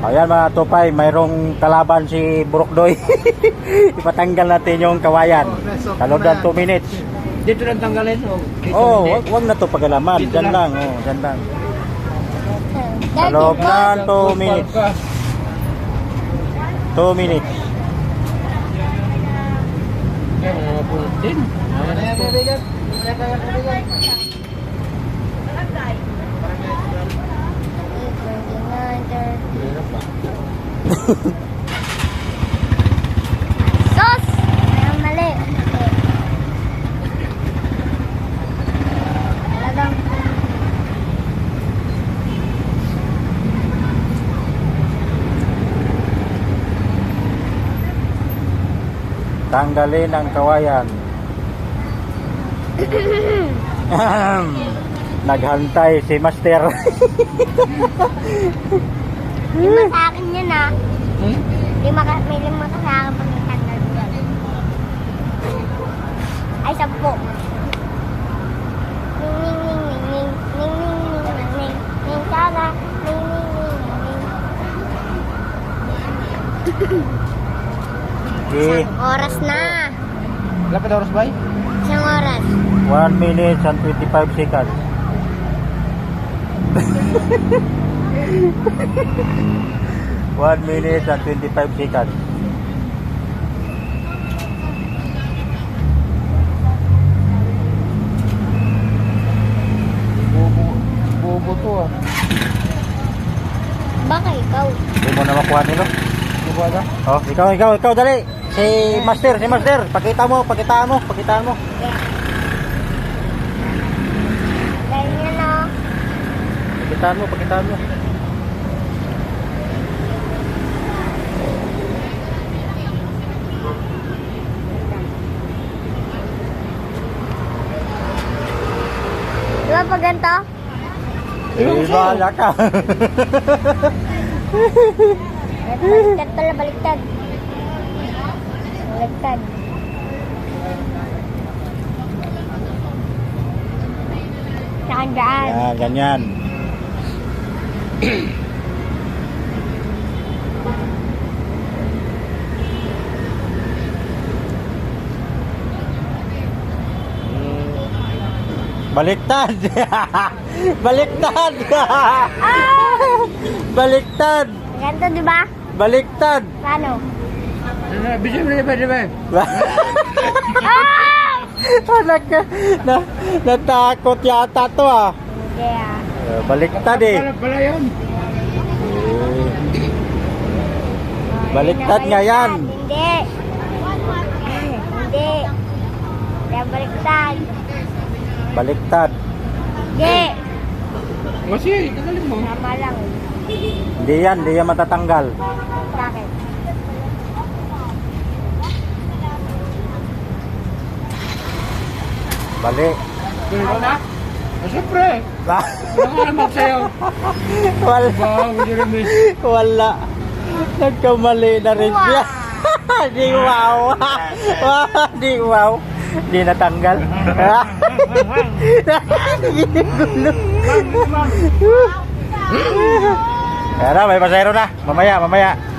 Ayan mga tupay, mayroong kalaban si Burukdoy. Ipatanggal natin yung kawayan. Kalod ng 2 minutes. Dito lang tanggalin. Oh, dito Oh, hindi. wag, wag na to pagalaman. Dito Diyan lang. lang, oh, diyan lang. Sa Daddy, loob boss. ng 2 Kupal minutes. ka. 2 minutes. Din. Mga Sos! Ang mali. Talagang Tanggalin ang kawayan. Naghantay si Master. lima sa akin yun ah. Hmm? Lima ka, may lima ka sa akin pag natanggal yan. Ay, sampo. Ning, ning, ning, ning, ning, ning, ning, ning, ning, ning, tara. Ning, ning, ning, ning. Isang oras na. Lapit oras ba? Isang oras. 1 minute and 25 seconds. One minute and 25 seconds. Bobo. Bobo to ah. Baka ikaw. Hindi mo na makuha nilo. Bobo ata? Oh, ikaw, ikaw, ikaw, dali. Si Master, si Master. Pakita mo, pakita mo, pakita mo. Yeah. Ganyan o. Pakita mo, pakita mo. Di ba pag ganito? Eh, bahala ka. Baliktad pala, baliktad. Baliktad. Saan dyan? Yan, ganyan. Baliktad. Baliktad. Baliktad. Ganito, di ba? Baliktad. Paano? Bisa mo na ba, di ba? Ah! Anak ka. Na, natakot yata to ah. Hindi ah. Eh, Baliktad eh. Pala, pala yun. Eh, Baliktad nga yan. Hindi. Hindi. Kaya baliktad. Baliktad. Hindi. Kasi, tagalin mo. Tama lang. Hindi yan, hindi yan matatanggal. Bakit? Bali. Ganun na? Ah, Siyempre. Wala nga naman sa'yo. Wala. Jeremy. Wala. Nagkamali na rin siya. Di wow. Di wow. Di natanggal. Ginugulo. Pero may pasero na. Mamaya, mamaya.